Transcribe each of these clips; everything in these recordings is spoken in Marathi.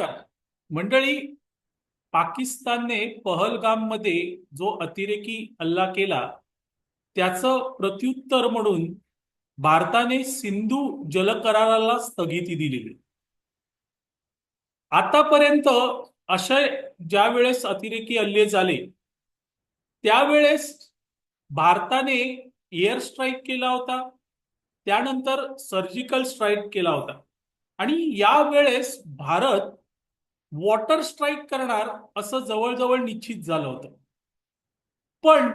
नमस्कार मंडळी पाकिस्तानने पहलगाममध्ये जो अतिरेकी हल्ला केला त्याचं प्रत्युत्तर म्हणून भारताने सिंधू जलकराराला स्थगिती दिलेली. आतापर्यंत अशा ज्या वेळेस अतिरेकी हल्ले झाले त्यावेळेस भारताने एअर स्ट्राईक केला होता त्यानंतर सर्जिकल स्ट्राईक केला होता. आणि यावेळेस भारत वॉटर स्ट्राईक करणार असं जवळजवळ निश्चित झालं होतं. पण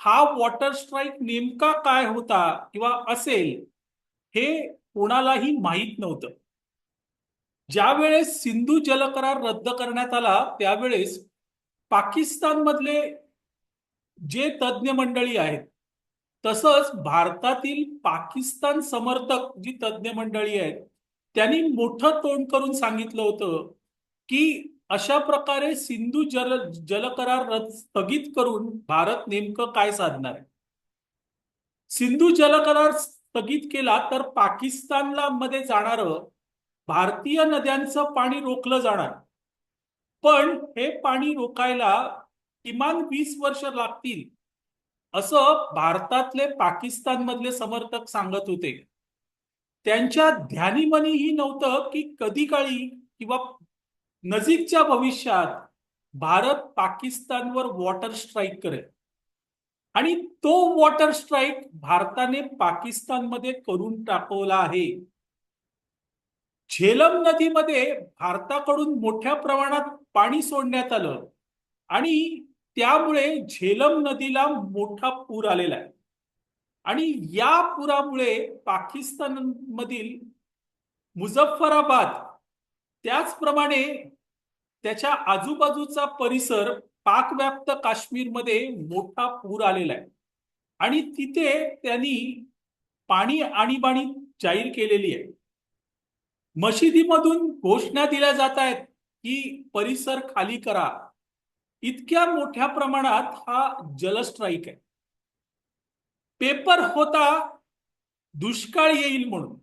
हा वॉटर स्ट्राईक नेमका काय होता किंवा असेल हे कोणालाही माहीत नव्हतं. ज्यावेळेस सिंधू जलकरार रद्द करण्यात आला त्यावेळेस पाकिस्तानमधले जे तज्ज्ञ मंडळी आहेत तसंच भारतातील पाकिस्तान समर्थक जी तज्ज्ञ मंडळी आहेत त्यांनी मोठं तोंड करून सांगितलं होतं की अशा प्रकारे सिंधू जल जलकरार रद्द स्थगित करून भारत नेमकं काय साधणार आहे? सिंधू जलकरार स्थगित केला तर पाकिस्तानला मध्ये जाणार भारतीय नद्यांचं पाणी रोखलं जाणार. पण हे पाणी रोखायला किमान वीस वर्ष लागतील असं भारतातले पाकिस्तानमधले समर्थक सांगत होते. त्यांच्या ध्यानीमनीही नव्हतं की कधी काळी किंवा नजीकच्या भविष्यात भारत पाकिस्तानवर वॉटर स्ट्राईक करेल. आणि तो वॉटर स्ट्राईक भारताने पाकिस्तानमध्ये करून टाकवला आहे. झेलम नदीमध्ये भारताकडून मोठ्या प्रमाणात पाणी सोडण्यात आलं. आणि त्यामुळे झेलम नदीला मोठा पूर आलेला आहे. आणि या पुरामुळे पाकिस्तानमधील मुझफ्फराबाद त्याचप्रमाणे त्याच्या आजूबाजूचा परिसर पाकव्याप्त काश्मीरमध्ये मोठा पूर आलेला आहे. आणि तिथे त्यांनी पाणी आणीबाणी जाहीर केलेली आहे. मशिदीमधून घोषणा दिल्या जात आहेत की परिसर खाली करा. इतक्या मोठ्या प्रमाणात हा जलस्ट्राईक आहे. पेपर होता दुष्काळ येईल म्हणून.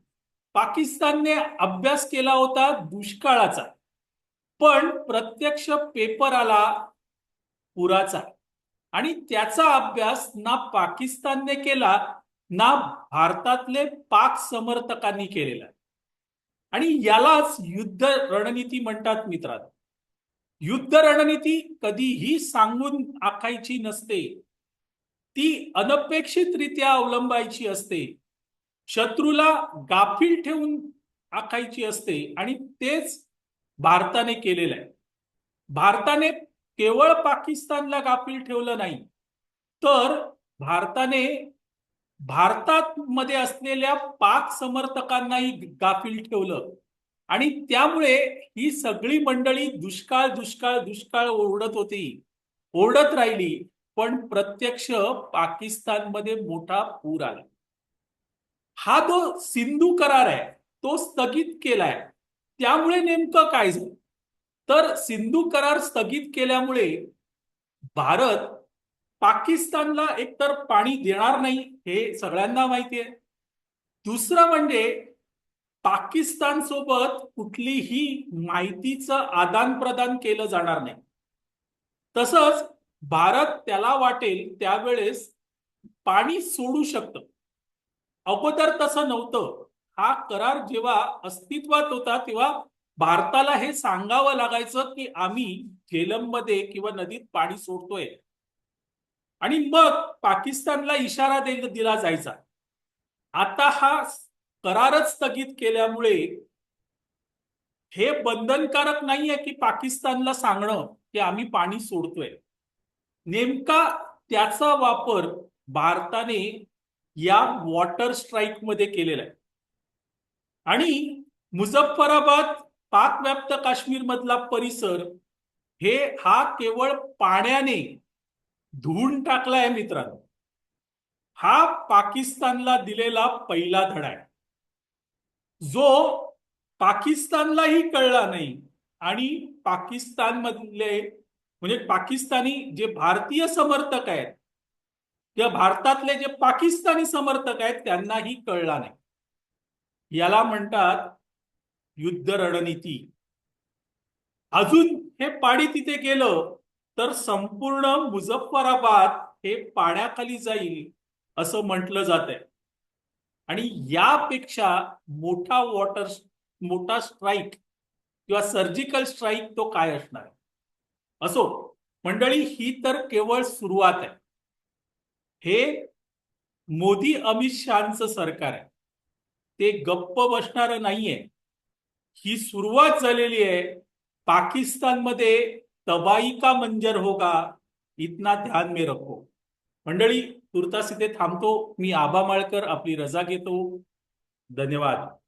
पाकिस्तानने अभ्यास केला होता दुष्काळाचा. पण प्रत्यक्ष पेपर आला पुराचा आणि त्याचा अभ्यास ना पाकिस्तानने केला ना भारतातले पाक समर्थकांनी केलेला आणि यालाच युद्ध रणनीती म्हणतात मित्रांनो. युद्ध रणनीती कधीही सांगून आखायची नसते. ती अनपेक्षितरित्या अवलंबायची असते. शत्रूला गाफील ठेवून आखायची असते आणि तेच भारताने केलेलं आहे. भारताने केवळ पाकिस्तानला गाफील ठेवलं नाही तर भारताने भारतात मध्ये असलेल्या पाक समर्थकांनाही गाफील ठेवलं. आणि त्यामुळे ही सगळी मंडळी दुष्काळ दुष्काळ दुष्काळ ओरडत होती. ओरडत राहिली पण प्रत्यक्ष पाकिस्तानमध्ये मोठा पूर आला. हा जो सिंधू करार आहे तो स्थगित केलाय. त्यामुळे नेमकं काय झालं? तर सिंधू करार स्थगित केल्यामुळे भारत पाकिस्तानला एकतर पाणी देणार नाही हे सगळ्यांना माहिती आहे. दुसरं म्हणजे पाकिस्तान सोबत कुठलीही माहितीचं आदान प्रदान केलं जाणार नाही. तसंच भारत त्याला वाटेल त्यावेळेस पाणी सोडू शकतं. अगोदर तसं नव्हतं. हा करार जेव्हा अस्तित्वात होता तेव्हा भारताला हे सांगावं लागायचं की आम्ही झेलममध्ये किंवा नदीत पाणी सोडतोय. आणि मग पाकिस्तानला इशारा दिला जायचा. आता हा करारच स्थगित केल्यामुळे हे बंधनकारक नाहीये की पाकिस्तानला सांगणं की आम्ही पाणी सोडतोय. नेमका त्याचा वापर भारताने या वॉटर स्ट्राईकमध्ये केलेला आहे. आणि मुझफ्फराबाद पाकव्याप्त काश्मीर मधला परिसर हे हा केवळ पाण्याने धुवून टाकलाय मित्रांनो. हा पाकिस्तानला दिलेला पहिला धडा आहे. जो पाकिस्तानलाही कळला नाही आणि पाकिस्तान मधले म्हणजे पाकिस्तानी जे भारतीय समर्थक आहेत किंवा भारतातले जे पाकिस्तानी समर्थक आहेत त्यांनाही कळला नाही. याला म्हणतात युद्ध रणनीती. अजून हे पाणी तिथे गेलं तर संपूर्ण मुझफ्फराबाद हे पाण्याखाली जाईल असं म्हटलं जात आहे आणि यापेक्षा मोठा वॉटर मोठा स्ट्राईक किंवा सर्जिकल स्ट्राईक तो काय असणार? असो मंडळी ही तर केवळ सुरुवात आहे. हे मोदी अमित शहाचं सरकार आहे. ते गप्प बसणार नाहीये. ही सुरुवात झालेली आहे. पाकिस्तानमध्ये तबाई का मंजर होगा इतना ध्यान में रखो. मंडळी तुर्तास इथे थांबतो. मी आबा माळकर आपली रजा घेतो. धन्यवाद.